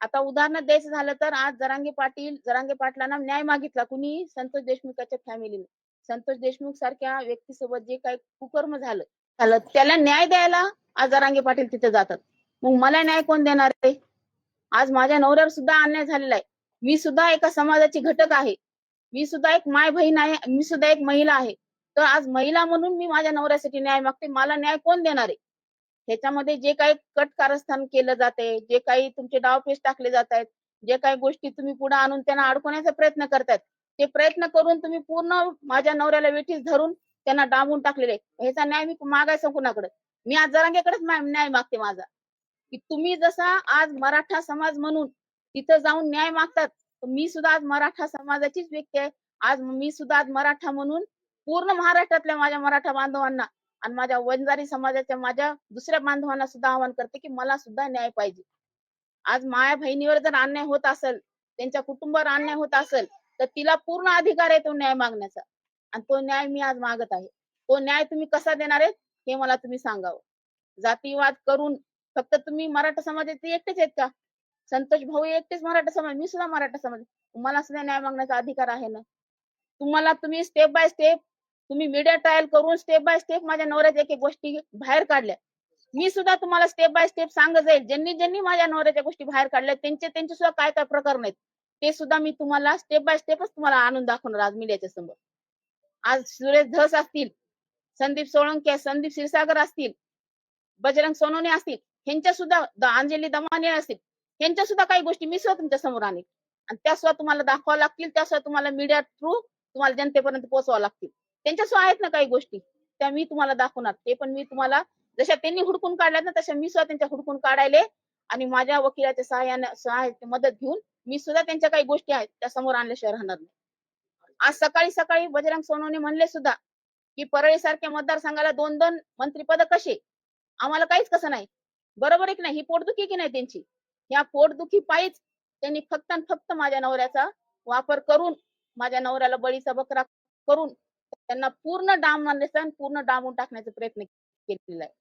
आता उदाहरण द्यायचं झालं तर आज जरांगे पाटील जरांगे पाटलांना न्याय मागितला. कुणी संतोष देशमुखाच्या फॅमिलीने संतोष देशमुख सारख्या व्यक्तीसोबत जे काही कुकर्म झालं झालं त्याला न्याय द्यायला आज जरांगे पाटील तिथे जातात. मग मला न्याय कोण देणार आहे? आज माझ्या नवऱ्यावर सुद्धा अन्याय झालेला आहे. मी सुद्धा एका समाजाची घटक आहे. मी सुद्धा एक माय बहीण आहे. मी सुद्धा एक महिला आहे. तर आज महिला म्हणून मी माझ्या नवऱ्यासाठी न्याय मागते. मला न्याय कोण देणार आहे? ह्याच्यामध्ये जे काही कट कारस्थान केलं जाते जे काही तुमचे डावपेच टाकले जात आहेत जे काही गोष्टी तुम्ही पुढे आणून त्यांना अडकवण्याचा प्रयत्न करतायत ते प्रयत्न करून तुम्ही पूर्ण माझ्या नवऱ्याला वेठीस धरून त्यांना डांबून टाकलेले ह्याचा न्याय मी मागायचा कुणाकडे मी आज जरांगेकडेच न्याय मागते माझा. की तुम्ही जसा आज मराठा समाज म्हणून तिथं जाऊन न्याय मागतात तर मी सुद्धा आज मराठा समाजाचीच व्यक्ती आहे. आज मी सुद्धा आज मराठा म्हणून पूर्ण महाराष्ट्रातल्या माझ्या मराठा बांधवांना आणि माझ्या वंजारी समाजाच्या माझ्या दुसऱ्या बांधवांना सुद्धा आवाहन करते की मला सुद्धा न्याय पाहिजे. आज माया बहिणीवर जर अन्याय होत असेल त्यांच्या कुटुंबावर अन्याय होत असेल तर तिला पूर्ण अधिकार आहे तो न्याय मागण्याचा. आणि तो न्याय मी आज मागत आहे. तो न्याय तुम्ही कसा देणार आहे हे मला तुम्ही सांगावं. जातीवाद करून फक्त तुम्ही मराठा समाजाचे एकटेच आहेत का? संतोष भाऊ एकटेच मराठा समाज मी सुद्धा मराठा समाज. तुम्हाला सुद्धा न्याय मागण्याचा अधिकार आहे ना? तुम्हाला तुम्ही स्टेप बाय स्टेप तुम्ही मीडिया ट्रायल करून स्टेप बाय स्टेप माझ्या नवऱ्याच्या एक एक गोष्टी बाहेर काढल्या. मी सुद्धा तुम्हाला स्टेप बाय स्टेप सांगत जाईल. ज्यांनी ज्यांनी माझ्या नवऱ्याच्या गोष्टी बाहेर काढल्या त्यांचे त्यांचे सुद्धा काय काय प्रकरण आहेत ते सुद्धा मी तुम्हाला स्टेप बाय स्टेपच तुम्हाला आणून दाखवणार आज मीडियाच्या समोर. आज सुरेश धस असतील संदीप सोळंके संदीप क्षीरसागर असतील बजरंग सोनोने असतील ह्यांच्या सुद्धा द- अंजली दमाने असतील ह्यांच्या सुद्धा काही गोष्टी मी सुद्धा तुमच्यासमोर आणेल आणि त्या सुद्धा तुम्हाला दाखवा लागतील त्या सुद्धा तुम्हाला मीडिया थ्रू तुम्हाला जनतेपर्यंत पोहोचवा लागतील. त्यांच्या सुद्धा आहेत ना काही गोष्टी त्या मी तुम्हाला दाखवणार. ते पण मी तुम्हाला जशा त्यांनी हुडकून काढल्यात ना तशा मी सुद्धा त्यांच्या हुडकून काढायले. आणि माझ्या वकिलाच्या सहाय्याने सहाय्याची मदत घेऊन मी सुद्धा त्यांच्या काही गोष्टी आहेत त्या समोर आणल्याशिवाय राहणार नाही. आज सकाळी सकाळी बजरंग सोनवणे म्हणले सुद्धा की परळी सारख्या मतदारसंघाला दोन दोन मंत्रीपद कसे? आम्हाला काहीच कसं नाही. बरोबर एक नाही? ही पोटदुखी की नाही त्यांची? या पोटदुखी पायीच त्यांनी फक्त फक्त माझ्या नवऱ्याचा वापर करून माझ्या नवऱ्याला बळीचा बकरा करून त्यांना पूर्ण डांब मारण्याचा पूर्ण डांबून टाकण्याचा प्रयत्न केलेला आहे.